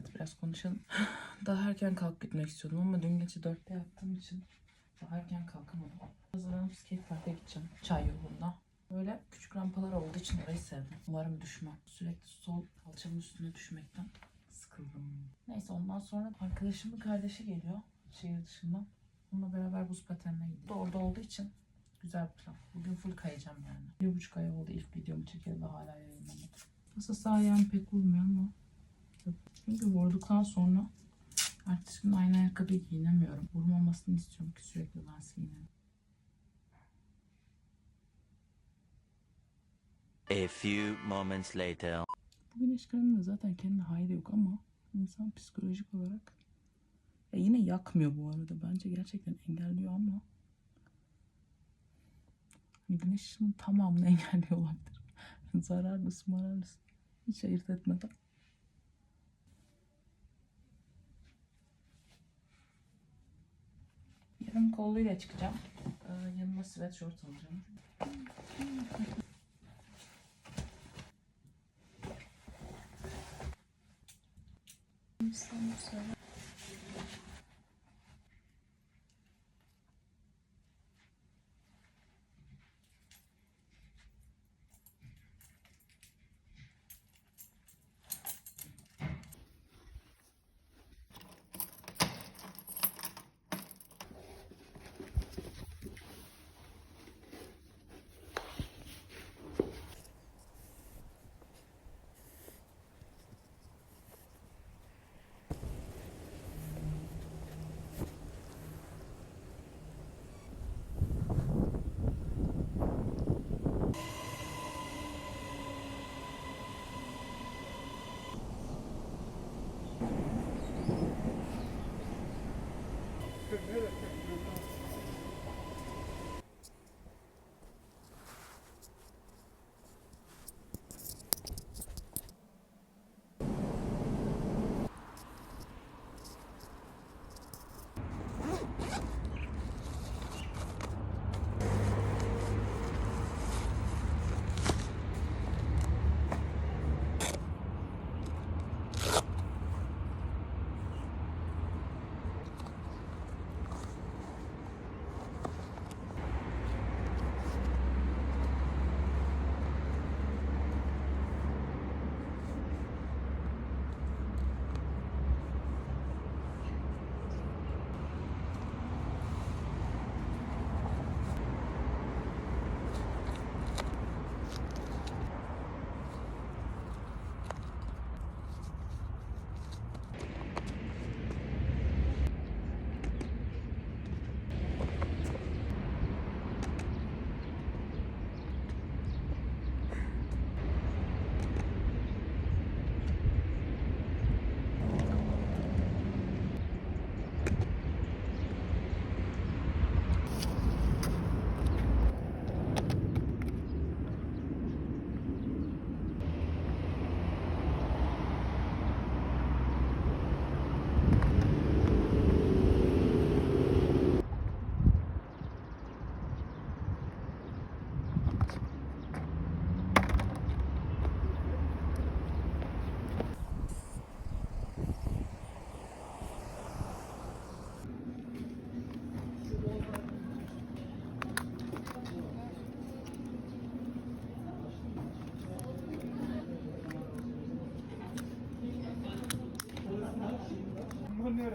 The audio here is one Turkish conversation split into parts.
Hadi biraz konuşalım. Daha erken kalkıp gitmek istiyordum ama dün gece dörtte yattığım için daha erken kalkamadım. Hazırlanıp skate park'a gideceğim. Çay yolunda. Böyle küçük rampalar olduğu için orayı sevdim. Umarım düşmem. Sürekli sol kalçamın üstüne düşmekten sıkıldım. Neyse ondan sonra arkadaşımın kardeşi geliyor şehir dışından. Onunla beraber buz patenine gidiyor. Orada olduğu için güzel bir plan. Bugün full kayacağım yani. Bir buçuk ay oldu ilk videomu çekeli de hala yayınlamadım. Aslında sağ ayağım pek vurmuyor ama çünkü vurduktan sonra ertesi gün aynı ayakkabıyı giyinemiyorum. Vurmamasını istiyorum ki sürekli lens giyinelim. A few moments later. Bu güneş kreminde zaten kendi hayrı yok ama insan psikolojik olarak ya yine yakmıyor bu arada. Bence gerçekten engelliyor ama hani güneş ışığının tamamını engelliyor olabilir. Zararlısı mararlısı hiç ayırt etmeden. Yarım kolluyla çıkacağım. Ee, yanıma sweatshirt alacağım. Ne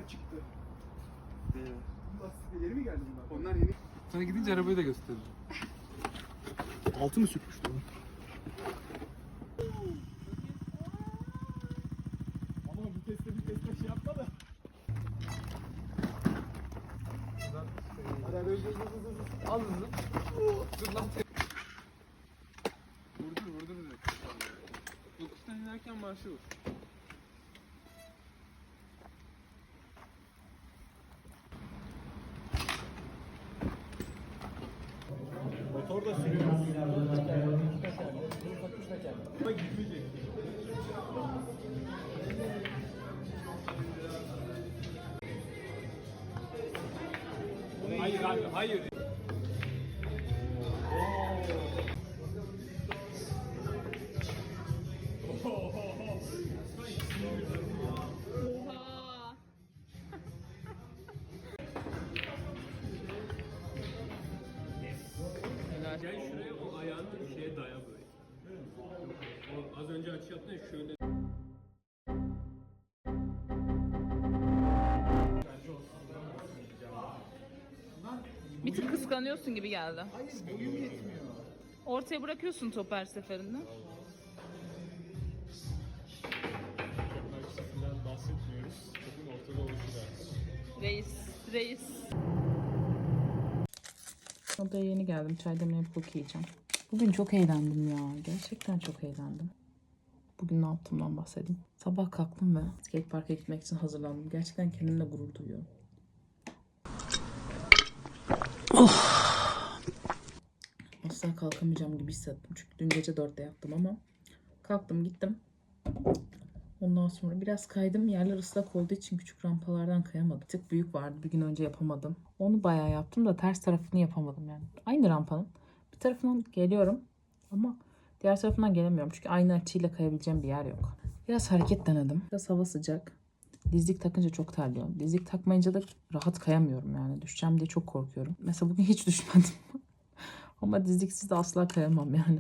çıktı? Lastik yeni mi geldi bunlar? Onlar yeni. Sana gidince arabayı da gösteririm. Altı mı sürtmüştü onu? Ama viteste viteste şey yapma da. Hadi hadi hızlı hızlı hızlı. Al hızlı. Dur lan. Vurdur vurdur direkt. Yokuştan inerken marşı vur. Hayır. Gel şuraya o ayağını bir şeye daya böyle. Az önce açı yaptın şöyle. Bir tık kıskanıyorsun gibi geldi. Hayır boyum yetmiyor. Ortaya bırakıyorsun topu her seferinde. Açısından bahsetmiyoruz. Topun ortada oluşu da. Reis, reis. Odaya yeni geldim. Çay demleyip yiyeceğim. Bugün çok eğlendim ya. Gerçekten çok eğlendim. Bugün ne yaptığımdan bahsedeyim. Sabah kalktım ve skate parka gitmek için hazırlandım. Gerçekten kendimle gurur duyuyorum. Asla kalkamayacağım gibi hissettim. Çünkü dün gece dörtte yattım ama kalktım gittim. Ondan sonra biraz kaydım. Yerler ıslak olduğu için küçük rampalardan kayamadım. Tık büyük vardı. Bir gün önce yapamadım. Onu bayağı yaptım da ters tarafını yapamadım yani. Aynı rampanın. Bir tarafından geliyorum ama diğer tarafından gelemiyorum. Çünkü aynı açıyla kayabileceğim bir yer yok. Biraz hareket denedim. Biraz hava sıcak. Dizlik takınca çok terliyorum. Dizlik takmayınca da rahat kayamıyorum yani. Düşeceğim diye çok korkuyorum. Mesela bugün hiç düşmedim. ama dizliksiz de asla kayamam yani.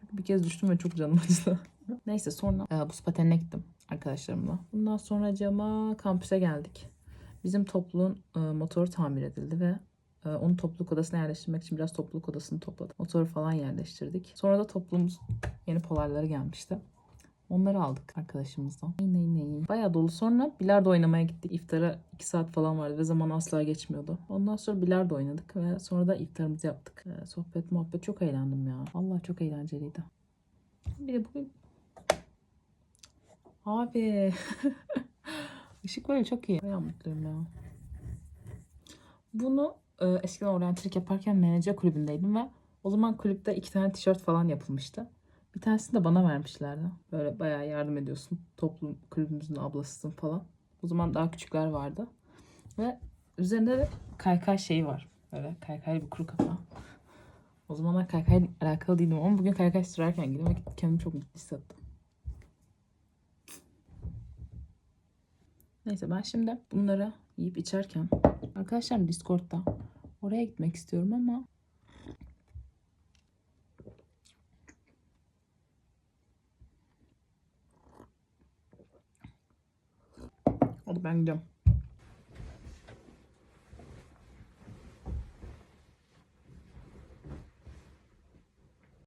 Çünkü bir kez düştüm ve çok canım acıdı. Neyse sonra e, buz patenine gittim arkadaşlarımla. Bundan sonra cama kampüse geldik. Bizim topluluğun e, motoru tamir edildi ve e, onu topluluk odasına yerleştirmek için biraz topluluk odasını topladık. Motoru falan yerleştirdik. Sonra da toplumumuz yeni polarları gelmişti. Onları aldık arkadaşımızdan. Ney ney ney. Bayağı dolu. Sonra bilardo oynamaya gittik. İftara 2 saat falan vardı ve zaman asla geçmiyordu. Ondan sonra bilardo oynadık ve sonra da iftarımızı yaptık. E, sohbet muhabbet çok eğlendim ya. Allah çok eğlenceliydi. Bir de bugün Abi. Işık böyle çok iyi. Bayağı mutluyum ya. Bunu e, eskiden oryantalik yaparken menajer kulübündeydim ve o zaman kulüpte iki tane tişört falan yapılmıştı. Bir tanesini de bana vermişlerdi. Böyle bayağı yardım ediyorsun. Toplum kulübümüzün ablasısın falan. O zaman daha küçükler vardı. Ve üzerinde de kaykay şeyi var. Böyle kaykaylı bir kuru kafa. O zamanlar kaykayla alakalı değildim ama bugün kaykay sürerken gittim ve kendimi çok mutlu hissettim. Neyse ben şimdi bunları yiyip içerken arkadaşlarım Discord'da oraya gitmek istiyorum ama ben gidiyorum.